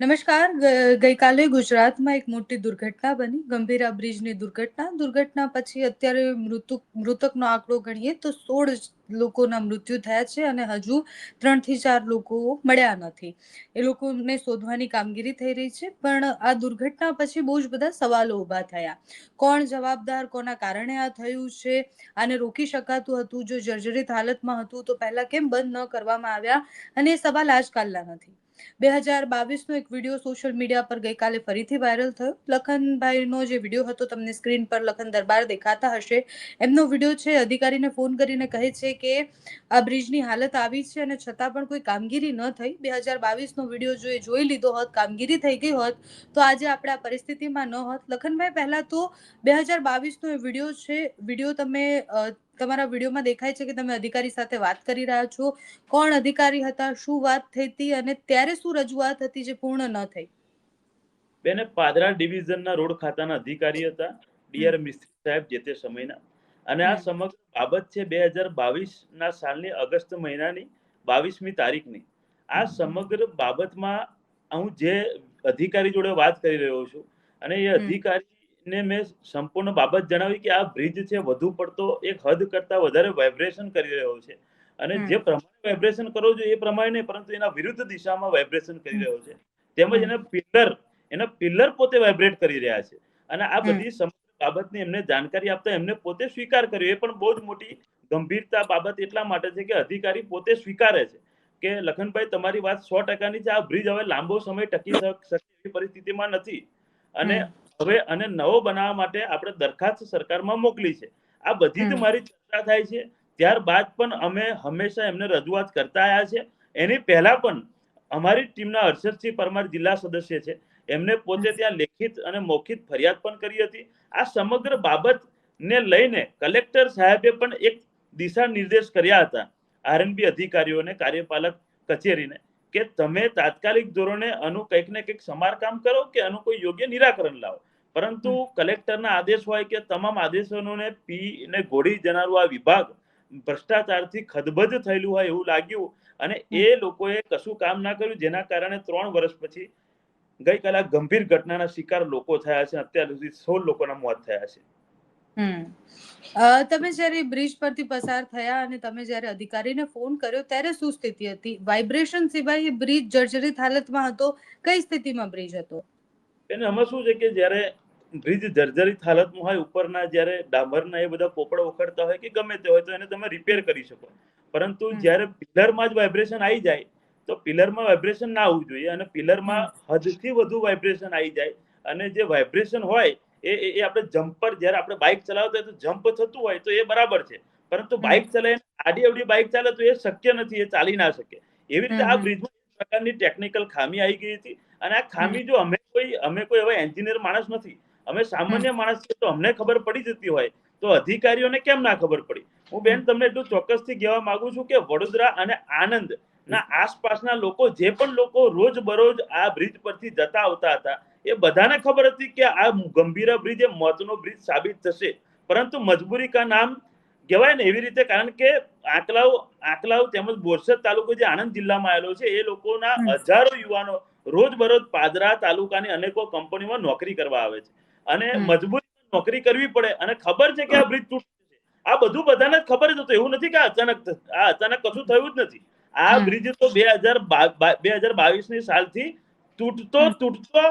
નમસ્કાર ગઈકાલે ગુજરાતમાં એક મોટી દુર્ઘટના બની. ગંભીરા બ્રિજની દુર્ઘટના. દુર્ઘટના પછી અત્યારે મૃતક, મૃતકનો આંકડો ગણીએ તો સોળ લોકોના મૃત્યુ થયા છે અને હજુ ત્રણથી ચાર લોકો મળ્યા નથી. એ લોકોને શોધવાની કામગીરી થઈ રહી છે, પણ આ દુર્ઘટના પછી બહુ જ બધા સવાલો ઊભા થયા. કોણ જવાબદાર, કોના કારણે આ થયું છે, આને રોકી શકાતું હતું, જો જર્જરિત હાલતમાં હતું તો પહેલા કેમ બંધ ન કરવામાં આવ્યા, અને એ સવાલ આજકાલના નથી. બે હજાર બાવીસનો એક વીડિયો સોશિયલ મીડિયા પર ગઈકાલે ફરીથી વાયરલ થયો. લખનભાઈનો જે વીડિયો હતો, તમને સ્ક્રીન પર લખન દરબાર દેખાતા હશે. એમનો વીડિયો છે, અધિકારીને ફોન કરીને કહે છે કે, આ બ્રિજની હાલત આવી છે અને છતાં પણ કોઈ કામગીરી ન થઈ. બે હજાર બાવીસનો વીડિયો જો એ જોઈ લીધો હોત, કામગીરી થઈ ગઈ હોત, તો આજે આપણે આ પરિસ્થિતિમાં ન હોત. લખનભાઈ, પહેલા તો બે હજાર બાવીસનો એ વીડિયો છે વીડિયો તમે તમારા વિડીયોમાં દેખાય છે કે તમે અધિકારી સાથે વાત કરી રહ્યા છો. કોણ અધિકારી હતા? શું વાત થઈ હતી? અને ત્યારે શું રજૂઆત હતી જે પૂર્ણ ન થઈ? બેને પાદરા ડિવિઝનના રોડ ખાતાના અધિકારી હતા. ડીઆર મિસ્ત્રી સાહેબ જે તે સમયના. અને આ. સમગ્ર બાબત છે બે હજાર બાવીસ ના સાલની અગસ્ત મહિનાની બાવીસમી તારીખની. આ સમગ્ર બાબતમાં હું જે અધિકારી જોડે વાત કરી રહ્યો છું અને એ હમ. અધિકારીને મેં સંપૂર્ણ બાબત જણાવી કે આ બ્રિજ છે વધુ પડતો એક હદ કરતા વધારે વાઇબ્રેશન કરી રહ્યો છે. અને જે પ્રમાણે વાઇબ્રેશન કરવો જોઈએ એ પ્રમાણે નહીં પરંતુ એના વિરુદ્ધ દિશામાં વાઇબ્રેશન કરી રહ્યો છે. તેમજ એના પિલર એના પિલર પોતે વાઇબ્રેટ કરી રહ્યા છે. અને આ બધી સમગ્ર બાબતની એમને જાણકારી આપતા એમને પોતે સ્વીકાર કર્યો. એ પણ બહુ જ મોટી ગંભીરતા બાબત એટલા માટે છે કે અધિકારી પોતે સ્વીકારે છે કે લખનભાઈ તમારી વાત સો ટકાની છે. આ બ્રિજ હવે લાંબો સમય ટકી શકે એવી પરિસ્થિતિમાં નથી. અને. હવે અને નવો બનાવવા માટે આપણે દરખાસ્ત સરકારમાં મોકલી છે. આ બધી જ મારી ચર્ચા થાય છે. ત્યારબાદ પણ અમે હંમેશા એમને રજૂઆત કરતા આવ્યા છે. એની પહેલા પણ અમારી ટીમના હર્ષદસિંહ પરમાર જિલ્લા સદસ્ય છે. એમને પોતે ત્યાં લેખિત અને મૌખિક ફરિયાદ પણ કરી હતી. આ સમગ્ર બાબતને લઈને કલેક્ટર સાહેબે પણ એક દિશા નિર્દેશ કર્યા હતા. આરએનબી અધિકારીઓને કાર્યપાલક કચેરીને. કે તમે તાત્કાલિક ધોરણે આનું કંઈક ને કંઈક સમારકામ કરો કે આનું કોઈ યોગ્ય નિરાકરણ લાવો? પરંતુ કલેક્ટરના આદેશ હોય કે તમામ આદેશોને પી ને ઘોડી જનારું આ વિભાગ ભ્રષ્ટાચારથી ખદબદ થયેલું હોય એવું લાગ્યું અને એ લોકોએ કશું કામ ના કર્યું જેના કારણે ત્રણ વર્ષ પછી ગઈકાલે ગંભીર ઘટનાના શિકાર લોકો થયા છે અત્યાર સુધી સોળ લોકોના મોત થયા છે. હમ. તમે જ્યારે બ્રિજ પરથી પસાર થયા અને તમે જ્યારે અધિકારીને ફોન કર્યો ત્યારે શું સ્થિતિ હતી? વાઇબ્રેશન સિવાય બ્રિજ જર્જરિત હાલતમાં હતો? કઈ સ્થિતિમાં બ્રિજ હતો? એને આમાં શું છે કે જ્યારે બ્રિજ જર્જરિત હાલતમાં હોય ઉપરના જ્યારે ડામરના એ બધા પોપડા ઉખડતા હોય કે ગમે તે હોય તો એને તમે રિપેર કરી શકો. પરંતુ. જ્યારે પિલરમાં જ વાઇબ્રેશન આવી જાય તો પિલરમાં વાઇબ્રેશન ના આવવું જોઈએ અને પિલરમાં હદથી વધુ વાઇબ્રેશન આવી જાય. અને જે વાઇબ્રેશન હોય એ એ- આપણે જમ્પર જ્યારે આપણે બાઇક ચલાવતા તો જમ્પ થતું હોય તો એ બરાબર છે. પરંતુ બાઇક ચલાવીને આડી અવડી બાઇક ચાલે તો એ શક્ય નથી એ ચાલી ના શકે. એવી રીતે આ. બ્રિજમાં પ્રકારની ટેકનિકલ ખામી આવી ગઈ હતી. અને આ ખામી જો અમે કોઈ અમે કોઈ એવા એન્જિનિયર માણસ નથી. અમે સામાન્ય માણસ છીએ તો અમને ખબર પડી જતી હોય. તો અધિકારીઓને કેમ ના ખબર પડી? હું બેન તમને એટલું ચોક્કસથી કહેવા માંગુ છું કે વડોદરા અને આનંદ ના આસપાસના લોકો જે પણ લોકો રોજ બરોજ આ બ્રિજ પરથી જતા આવતા હતા એ બધાને ખબર હતી કે આ ગંભીરા બ્રિજ એ મોતનો બ્રિજ સાબિત થશે. પરંતુ મજબૂરી કા નામ કહેવાય ને એવી રીતે કારણ કે આકલાવ આકલાવ તેમજ બોરસદ તાલુકો જે આણંદ જિલ્લામાં આવેલો છે એ લોકોના હજારો યુવાનો રોજબરોજ પાદરા તાલુકાની અનેકો કંપનીમાં નોકરી કરવા આવે છે. અને મજબૂરી નોકરી કરવી પડે અને ખબર છે કે આ બ્રિજ તૂટશે. આ બધું બધાને ખબર જ હતું. એવું નથી કે અચાનક આ અચાનક કશું થયું જ નથી. આ બ્રિજ તો બે હજાર બે હજાર બાવીસની સાલથી તૂટતો તૂટતો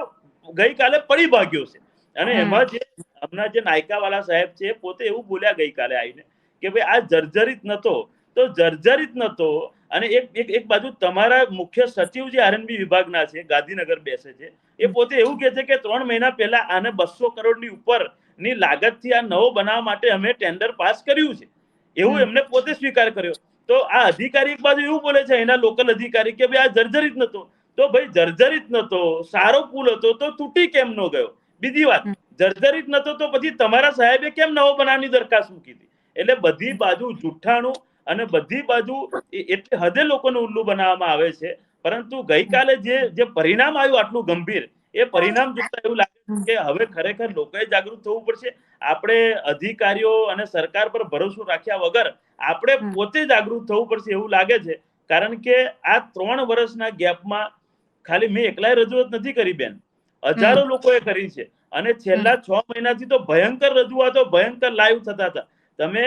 ગઈકાલે પડી ભાગ્યો છે. અને એમાં જે હમણાં જે નાયકા વાળા સાહેબ છે પોતે એવું બોલ્યા ગઈકાલે આવીને કે ભાઈ આ જર્જરિત નતો. તો જર્જરિત નતો અને એક એક એક બાજુ તમારા મુખ્ય સચિવ જે આરએનબી વિભાગના છે ગાંધીનગર બેસે છે એ પોતે એવું કહે છે કે ત્રણ મહિના પહેલા આને બસો કરોડની ઉપરની લાગતથી આ નવો બનાવવા માટે અમે ટેન્ડર પાસ કર્યું છે. એવું એમને પોતે સ્વીકાર કર્યો. તો આ અધિકારી એક બાજુ એવું બોલે છે એના લોકલ અધિકારી કે ભાઈ આ જર્જરિત નતો. તો ભાઈ જર્જરિત નતો સારો પુલ હતો તો તૂટી કેમ નો ગયો? બીજી વાત જર્જરિત નતો તો પછી તમારા સાહેબે કેમ નવો બનાવની દરખાસ્ત મૂકી હતી? એટલે બધી બાજુ જુઠ્ઠાણું અને બધી બાજુ એટલે હદે લોકોને ઉલ્લુ બનાવવામાં આવે છે. પરંતુ ગઈકાલે જે જે પરિણામ આવ્યું આટલું ગંભીર એ પરિણામ જોતા એવું લાગે છે કે હવે ખરેખર લોકોએ જાગૃત થવું પડશે. આપણે અધિકારીઓ અને સરકાર પર ભરોસો રાખ્યા વગર આપણે પોતે જાગૃત થવું પડશે એવું લાગે છે. કારણ કે આ ત્રણ વર્ષના ગેપમાં ખાલી મેં એકલાય રજૂઆત નથી કરી બેન. હજારો લોકોએ કરી છે. અને છેલ્લા છ મહિનાથી તો ભયંકર રજૂઆતો ભયંકર લાઈવ થતા હતા. તમે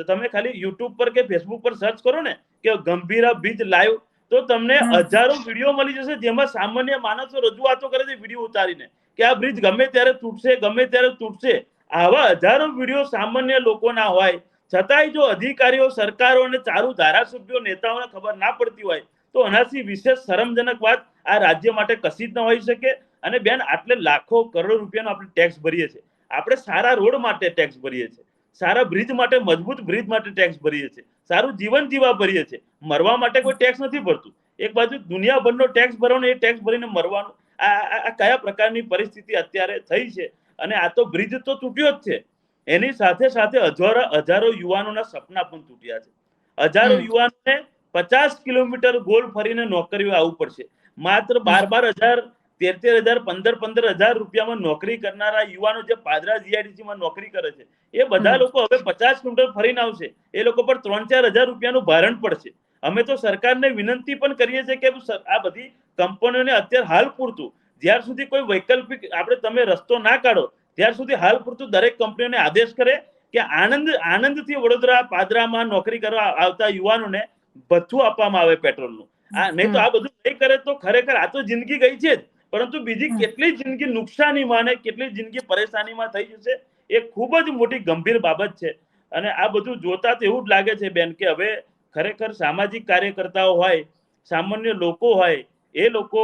તમે ખાલી યુટ્યુબ પર કે ફેસબુક પર સર્ચ કરો ને કે ગંભીરા બીજ લાઈવ તો તમને હજારો વીડિયો મળી જશે જેમાં સામાન્ય માણસો રજૂઆતો કરે છે વીડિયો ઉતારીને. કે આ બ્રિજ ગમે ત્યારે તૂટશે ગમે ત્યારે તૂટશે આવા હજારો વીડિયો સામાન્ય લોકોના હોય. છતાંય જો અધિકારીઓ સરકારો અને ચારુ ધારાસભ્યો નેતાઓને ખબર ના પડતી હોય તો આનાથી વિશેષ શરમજનક વાત આ રાજ્ય માટે કશી જ ન હોઈ શકે અને બેન આટલે લાખો કરોડ રૂપિયાનો આપણે ટેક્સ ભરીએ છીએ. આપણે સારા રોડ માટે ટેક્સ ભરીએ છીએ. સારા બ્રિજ માટે મજબૂત બ્રિજ માટે ટેક્સ ભરીએ છીએ. સારું જીવન જીવા ભરીએ છીએ. મરવા માટે કોઈ ટેક્સ નથી ભરતું. એક બાજુ દુનિયાભરનો ટેક્સ ભરવાનો એ ટેક્સ ભરીને મરવાનો. આ કયા પ્રકારની પરિસ્થિતિ અત્યારે થઈ છે? અને આ તો બ્રિજ તો તૂટ્યો જ છે. એની સાથે સાથે હજારો હજારો યુવાનોના સપના પણ તૂટ્યા છે. હજારો. યુવાનોને પચાસ કિલોમીટર ગોળ ફરીને નોકરીઓ આવવું પડશે. માત્ર બાર બાર હજાર તેર તેર હજાર પંદર પંદર હજાર રૂપિયામાં નોકરી કરનારા યુવાનો જે પાદરા જીઆઈડીસી માં નોકરી કરે છે એ બધા લોકો હવે પચાસ કિલોમીટર ફરીને આવશે. એ લોકો પર ત્રણ ચાર હજાર રૂપિયાનું ભારણ પડશે. અમે તો સરકારને વિનંતી પણ કરીએ છીએ કે આ બધી કંપનીઓને અત્યારે હાલ પૂરતું જ્યાર સુધી કોઈ વૈકલ્પિક આપણે તમે રસ્તો ના કાઢો ત્યાર સુધી હાલ પૂરતું દરેક કંપનીઓને આદેશ કરે કે આનંદ આનંદથી વડોદરા પાદરામાં નોકરી કરવા આવતા યુવાનોને ભથ્થું આપવામાં આવે પેટ્રોલનું. નહીં તો આ બધું નહીં કરે તો ખરેખર આ તો જિંદગી ગઈ છે જ. પરંતુ બીજી કેટલી જિંદગી નુકસાનીમાં અને કેટલી જિંદગી પરેશાનીમાં થઈ જશે એ ખૂબ જ મોટી ગંભીર બાબત છે. અને આ બધું જોતા તો એવું જ લાગે છે બેન કે હવે ખરેખર સામાજિક કાર્યકર્તાઓ હોય સામાન્ય લોકો હોય એ લોકો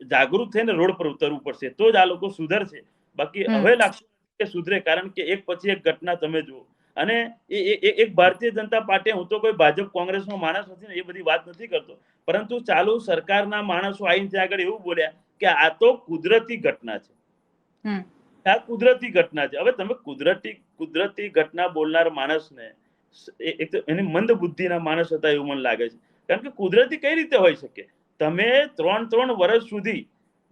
જાગૃત થઈને રોડ પર ઉતરવું પડશે. તો જ આ લોકો સુધરશે. બાકી હવે લાગશે કે સુધરે કારણ કે એક પછી એક ઘટના તમે જુઓ. અને એક ભારતીય જનતા પાર્ટી હું તો કોઈ ભાજપ કોંગ્રેસનો માણસ નથી ને એ બધી વાત નથી કરતો. પરંતુ ચાલુ સરકારના માણસો આવીને ત્યાં આગળ એવું બોલ્યા કે આ તો કુદરતી ઘટના છે. આ કુદરતી ઘટના છે. હવે તમે કુદરતી કુદરતી ઘટના બોલનાર માણસને એક તો એની મંદ બુદ્ધિના માણસ હતા એવું મને લાગે છે. કારણ કે કુદરતી કઈ રીતે હોઈ શકે? તમે ત્રણ ત્રણ વર્ષ સુધી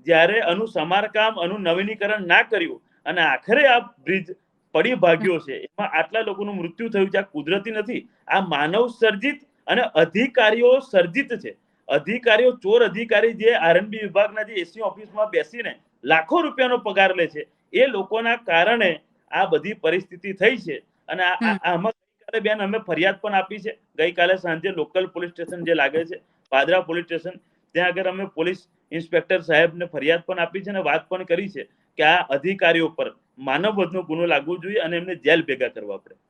જ્યારે અનુ સમારકામ અનુ નવીનીકરણ ના કર્યું અને આખરે આ બ્રિજ પડી ભાગ્યો છે. એમાં આટલા લોકોનું મૃત્યુ થયું છે આ કુદરતી નથી. આ માનવ સર્જિત અને અધિકારીઓ સર્જિત છે. અધિકારીઓ ચોર અધિકારી જે આરએનબી વિભાગના જે એસી ઓફિસમાં બેસીને લાખો રૂપિયાનો પગાર લે છે એ લોકોના કારણે આ બધી પરિસ્થિતિ થઈ છે. અને આમાં ગઈકાલે બેન અમે ફરિયાદ પણ આપી છે. ગઈકાલે સાંજે લોકલ પોલીસ સ્ટેશન જે લાગે છે પાદરા પોલીસ સ્ટેશન ત્યાં આગળ અમે પોલીસ ઇન્સ્પેક્ટર સાહેબને ફરિયાદ પણ આપી છે અને વાત પણ કરી છે કે આ અધિકારીઓ પર માનવ વધનો ગુનો લાગવો જોઈએ અને એમને જેલ ભેગા કરવા પડે.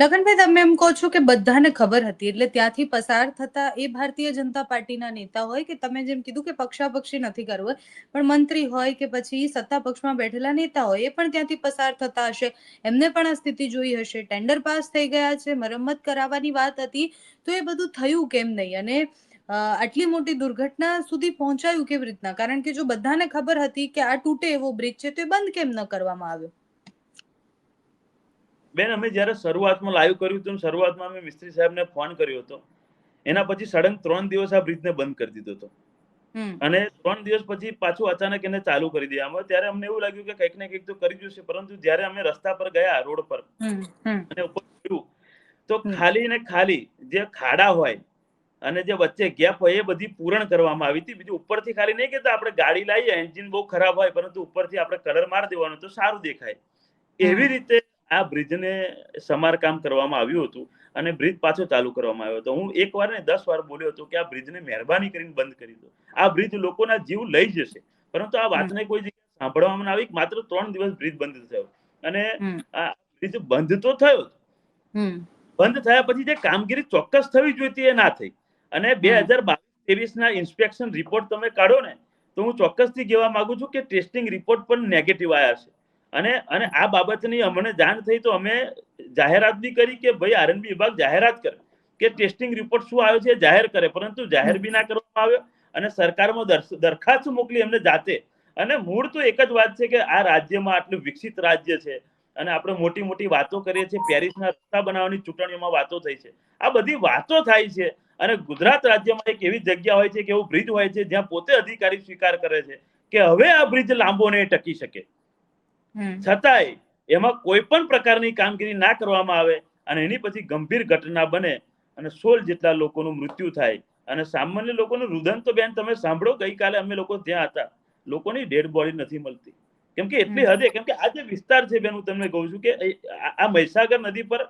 લખનભાઈ તમે એમ કહો છો કે બધાને ખબર હતી, એટલે ત્યાંથી પસાર થતા એ ભારતીય જનતા પાર્ટીના નેતા હોય કે તમે જેમ કીધું કે પક્ષાપક્ષી નથી કરવું, પણ મંત્રી હોય કે પછી સત્તા પક્ષમાં બેઠેલા નેતા હોય, એ પણ ત્યાંથી પસાર થતા હશે. એમને પણ આ સ્થિતિ જોઈ હશે. ટેન્ડર પાસ થઈ ગયા છે, મરમ્મત કરાવવાની વાત હતી, તો એ બધું થયું કેમ નહીં? અને આટલી મોટી દુર્ઘટના સુધી પહોંચાયું કેવી રીતના? કારણ કે જો બધાને ખબર હતી કે આ તૂટે એવો બ્રિજ છે તો એ બંધ કેમ ન કરવામાં આવ્યો? બેન અમે જ્યારે શરૂઆતમાં લાઈવ કર્યું હતું શરૂઆતમાં અમે મિસ્ત્રી સાહેબને ફોન કર્યો હતો. એના પછી સડન ત્રણ દિવસ આ બ્રિજને બંધ કરી દીધો હતો. અને ત્રણ દિવસ પછી પાછું અચાનક એને ચાલુ કરી દીધા. અમે ત્યારે અમને એવું લાગ્યું કે કંઈક ને કંઈક તો કરી જશે પરંતુ જ્યારે અમે રસ્તા પર ગયા રોડ પર અને ઉપર તો ખાલી ને ખાલી જે ખાડા હોય અને જે વચ્ચે ગેપ હોય એ બધી પૂરણ કરવામાં આવી હતી. બીજું ઉપરથી ખાલી નહીં કહેતા આપણે ગાડી લાવીએ એન્જિન બહુ ખરાબ હોય પરંતુ ઉપરથી આપણે કલર મારી દેવાનો તો સારું દેખાય. એવી રીતે આ બ્રિજને સમારકામ કરવામાં આવ્યું હતું અને બ્રિજ પાછો ચાલુ કરવામાં આવ્યો હતો. હું એક વાર ને દસ વાર બોલ્યો હતો કે આ બ્રિજને મહેરબાની કરીને બંધ કરી દો. આ બ્રિજ લોકોના જીવ લઈ જશે. પરંતુ આ વાતને કોઈ જગ્યાએ સાંભળવામાં ના આવી માત્ર ત્રણ દિવસ બ્રિજ બંધ થયો. અને આ બ્રિજ બંધ તો થયો બંધ થયા પછી જે કામગીરી ચોક્કસ થવી જોઈતી એ ના થઈ. અને બે. હજાર બાવીસ ત્રેવીસ ના ઇન્સ્પેક્શન રિપોર્ટ તમે કાઢો ને તો હું ચોક્કસથી કહેવા માંગુ છું કે ટેસ્ટિંગ રિપોર્ટ પણ નેગેટિવ આવ્યા છે. અને અને આ બાબતની અમને જાણ થઈ તો અમે જાહેરાત બી કરી કે ભાઈ આરએનબી વિભાગ જાહેરાત કરે કે ટેસ્ટિંગ રિપોર્ટ શું આવ્યો છે જાહેર કરે પરંતુ જાહેર બી ના કરવામાં આવ્યો અને સરકારમાં દરખાસ્ત મોકલી એમને જાતે. અને મૂળ તો એક જ વાત છે કે આ રાજ્યમાં આટલું વિકસિત રાજ્ય છે અને આપણે મોટી મોટી વાતો કરીએ છીએ પેરિસના રસ્તા બનાવવાની ચૂંટણીઓમાં વાતો થઈ છે. આ બધી વાતો થાય છે અને ગુજરાત રાજ્યમાં એક એવી જગ્યા હોય છે કે એવું બ્રિજ હોય છે જ્યાં પોતે અધિકારી સ્વીકાર કરે છે કે હવે આ બ્રિજ લાંબો ને ટકી શકે. છતાંય એમાં કોઈ પણ પ્રકારની કામગીરી ના કરવામાં આવે અને એની પછી ગંભીર ઘટના બને અને સોળ જેટલા લોકોનું મૃત્યુ થાય અને સામાન્ય લોકોનું રુદન તો બેન તમે સાંભળો ગઈકાલે અમે લોકો ત્યાં હતા. લોકોની ડેડ બોડી નથી મળતી. કેમ કે એટલી. હદે કેમ કે આ જે વિસ્તાર છે બેન હું તમને કહું છું કે આ મહીસાગર નદી પર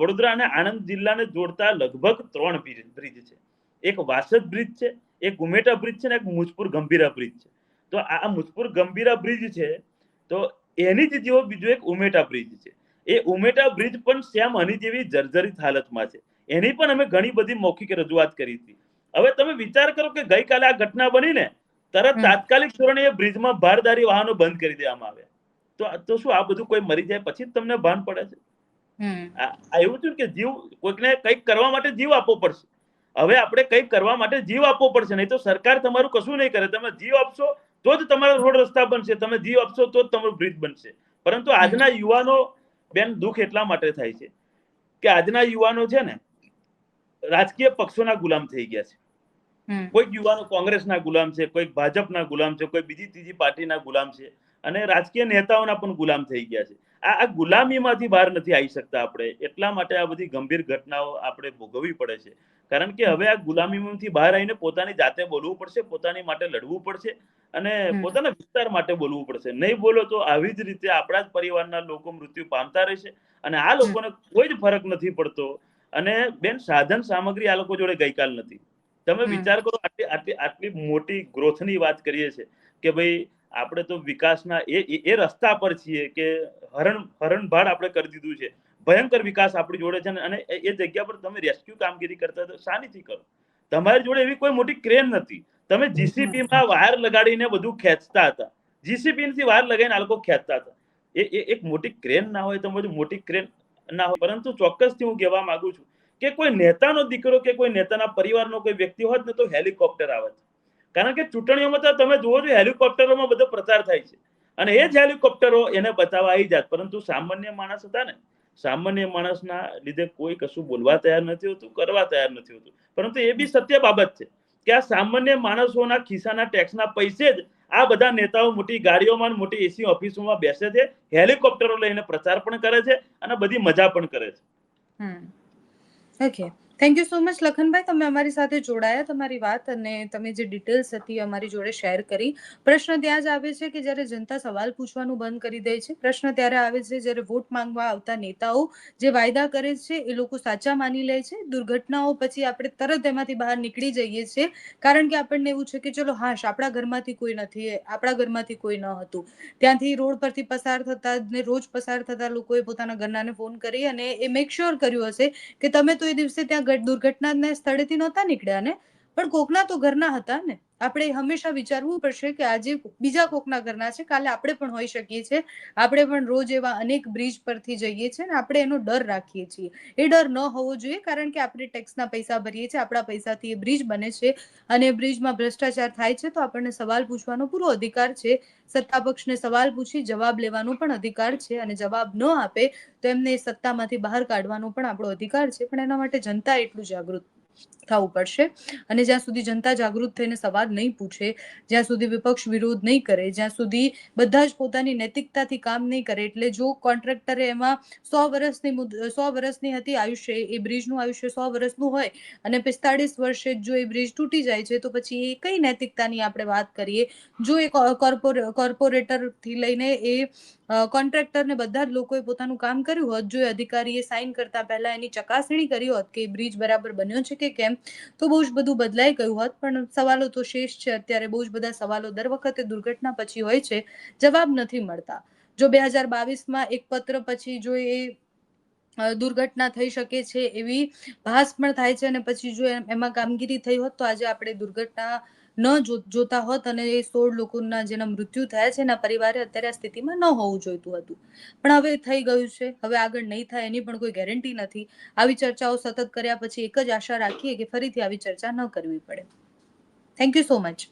વડોદરા અને આણંદ જિલ્લાને જોડતા લગભગ ત્રણ બ્રિજ છે. એક વાસદ બ્રિજ છે એક ઉમેટા બ્રિજ છે ને એક મુજપુર ગંભીરા બ્રિજ છે. તો આ મુજપુર ગંભીરા બ્રિજ છે તો એની જ જેવો બીજો એક ઉમેટા બ્રિજ છે. એ ઉમેટા બ્રિજ પણ સેમ આની જેવી જર્જરિત હાલતમાં છે. એની પણ અમે ઘણી બધી મૌખિક રજૂઆત કરી હતી. હવે તમે વિચાર કરો કે ગઈકાલે આ ઘટના બની ને તરત તાત્કાલિક ધોરણે એ બ્રિજમાં ભારદારી વાહનો બંધ કરી દેવામાં આવ્યા. તો તો શું આ બધું કોઈ મરી જાય પછી જ તમને ભાન પડે છે? એવું થયું કે જીવ કોઈકને કંઈક કરવા માટે જીવ આપવો પડશે. હવે આપણે કંઈક કરવા માટે જીવ આપવો પડશે. નહીં તો સરકાર તમારું કશું નહીં કરે. તમે જીવ આપશો તો જ તમારા રોડ રસ્તા બનશે. તમે જીવ આપશો તો જ તમારું બ્રિજ બનશે. પરંતુ આજના યુવાનો બેન દુઃખ એટલા માટે થાય છે કે આજના યુવાનો છે ને રાજકીય પક્ષોના ગુલામ થઈ ગયા છે. કોઈક યુવાનો કોંગ્રેસના ગુલામ છે કોઈક ભાજપના ગુલામ છે કોઈ બીજી ત્રીજી પાર્ટીના ગુલામ છે અને રાજકીય નેતાઓના પણ ગુલામ થઈ ગયા છે. આ આ ગુલામીમાંથી બહાર નથી આવી શકતા આપણે. એટલા માટે આ બધી ગંભીર ઘટનાઓ આપણે ભોગવવી પડે છે. કારણ કે હવે આ ગુલામીમાંથી બહાર આવીને પોતાની જાતે બોલવું પડશે પોતાની માટે લડવું પડશે અને પોતાના વિસ્તાર માટે બોલવું પડશે. નહીં બોલો તો આવી જ રીતે આપણા જ પરિવારના લોકો મૃત્યુ પામતા રહેશે અને આ લોકોને કોઈ જ ફરક નથી પડતો. અને બેન સાધન સામગ્રી આ લોકો જોડે ગઈકાલ નથી. તમે વિચાર કરો આટલી આટલી આટલી મોટી ગ્રોથની વાત કરીએ છીએ કે ભાઈ આપણે તો વિકાસના એ એ- રસ્તા પર છીએ કે હરણ હરણભાળ આપણે કરી દીધું છે. ભયંકર વિકાસ આપણી જોડે છે અને એ જગ્યા પર તમે રેસ્ક્યુ કામગીરી કરતા તો શાનીથી કરો. તમારી જોડે એવી કોઈ મોટી ક્રેન નથી. તમે જીસીબી માં વાયર લગાડીને બધું ખેંચતા હતા. જીસીબી થી વાયર લગાવીને આ લોકો ખેંચતા હતા. એ એ એક મોટી ક્રેન ના હોય તો મોટી ક્રેન ના હોય. પરંતુ ચોક્કસથી હું કહેવા માંગુ છું કે કોઈ નેતાનો દીકરો કે કોઈ નેતાના પરિવારનો કોઈ વ્યક્તિ હોત ને તો હેલિકોપ્ટર આવત કારણ કે ચૂંટણીઓમાં તો તમે જુઓ છો, હેલિકોપ્ટરોમાં બધો પ્રચાર થાય છે. અને એ જ હેલિકોપ્ટરો એને બતાવવા આવી જાત, પરંતુ સામાન્ય માણસ હતા ને, સામાન્ય માણસના લીધે કોઈ કશું બોલવા તૈયાર નથી હોતું, કરવા તૈયાર નથી હોતું. પરંતુ એ બી સત્ય બાબત છે કે આ સામાન્ય માણસોના ખિસ્સાના ટેક્સના પૈસે જ આ બધા નેતાઓ મોટી ગાડીઓમાં મોટી એસી ઓફિસોમાં બેસે છે, હેલિકોપ્ટરો લઈને પ્રચાર પણ કરે છે અને બધી મજા પણ કરે છે. હમ okay thank you so much લખનભાઈ તમે અમારી સાથે જોડાયા, તમારી વાત અને તમે જે ડિટેલ્સ હતી અમારી જોડે શેર કરી. પ્રશ્ન ત્યાં જ આવે છે કે જ્યારે જનતા સવાલ પૂછવાનું બંધ કરી દે છે, પ્રશ્ન ત્યારે આવે છે જ્યારે વોટ માંગવા આવતા નેતાઓ જે વાયદા કરે છે એ લોકો સાચા માની લે છે. દુર્ઘટનાઓ પછી આપણે તરત એમાંથી બહાર નીકળી જઈએ છીએ. કારણ કે આપણને એવું છે કે ચલો હાશ આપણા ઘરમાંથી કોઈ નથી આપણા ઘરમાંથી કોઈ ન હતું. ત્યાંથી રોડ પરથી પસાર થતા ને રોજ પસાર થતા લોકોએ પોતાના ઘરનાને ફોન કરી અને એ મેક શ્યોર કર્યું હશે કે તમે તો એ દિવસે ત્યાં દુર્ઘટનાના સ્થળેથી નહોતા નીકળ્યા ને પણ કોકના તો ઘરના હતા ને. આપણે હંમેશા વિચારવું પડશે કે આજે બીજા કોકના ઘરના છે, કાલે આપણે પણ હોઈ શકીએ છીએ. આપણે પણ રોજ એવા અનેક બ્રિજ પરથી જઈએ છીએ ને આપણે એનો ડર રાખીએ છીએ. એ ડર ન હોવો જોઈએ કારણ કે આપણે ટેક્સના પૈસા ભરીએ છીએ, આપણા પૈસાથી એ બ્રિજ બને છે. અને બ્રિજમાં ભ્રષ્ટાચાર થાય છે તો આપણને સવાલ પૂછવાનો પૂરો અધિકાર છે. સત્તા પક્ષને સવાલ પૂછી જવાબ લેવાનો પણ અધિકાર છે અને જવાબ ન આપે તો એમને સત્તામાંથી બહાર કાઢવાનો પણ આપણો અધિકાર છે. પણ એના માટે જનતા એટલું જાગૃત થવું પડશે અને જ્યાં સુધી જનતા જાગૃત થઈને સવાલ નહીં પૂછે, જ્યાં સુધી વિપક્ષ વિરોધ નહીં કરે, જ્યાં સુધી બધા જ પોતાની નૈતિકતાથી કામ નહીં કરે, એટલે જો કોન્ટ્રાક્ટરે એમાં સો વર્ષની સો વર્ષની હતી આયુષ્ય, એ બ્રિજનું આયુષ્ય સો વર્ષનું હોય અને પિસ્તાળીસ વર્ષે જો એ બ્રિજ તૂટી જાય છે, તો પછી એ કઈ નૈતિકતાની આપણે વાત કરીએ? જો એ કોર્પોરેટરથી લઈને એ કોન્ટ્રાક્ટર ને બધા જ લોકોએ પોતાનું કામ કર્યું હોત, જો અધિકારીએ સાઇન કરતા પહેલા એની ચકાસણી કરી હોત કે બ્રિજ બરાબર બન્યો છે કે કેમ, તો બહુ જ બધું બદલાઈ ગયું હોત. પણ સવાલો તો શેષ છે, અત્યારે બહુ જ બધા સવાલો દર વખતે દુર્ઘટના પછી હોય છે, જવાબ નથી મળતા. જો બે હજાર બાવીસમાં એક પત્ર પછી જો એ દુર્ઘટના થઈ શકે છે એવી ભાસ પણ થાય છે અને પછી જો એમાં કામગીરી થઈ હોત તો આજે આપણે દુર્ઘટના ન જોતા હોત અને એ સોળ લોકોના જેના મૃત્યુ થયા છે એના પરિવારે અત્યારે આ સ્થિતિમાં ન હોવું જોઈતું હતું. પણ હવે થઈ ગયું છે. હવે આગળ નહીં થાય એની પણ કોઈ ગેરંટી નથી. આવી ચર્ચાઓ સતત કર્યા પછી એક જ આશા રાખીએ કે ફરીથી આવી ચર્ચા ન કરવી પડે. Thank you so much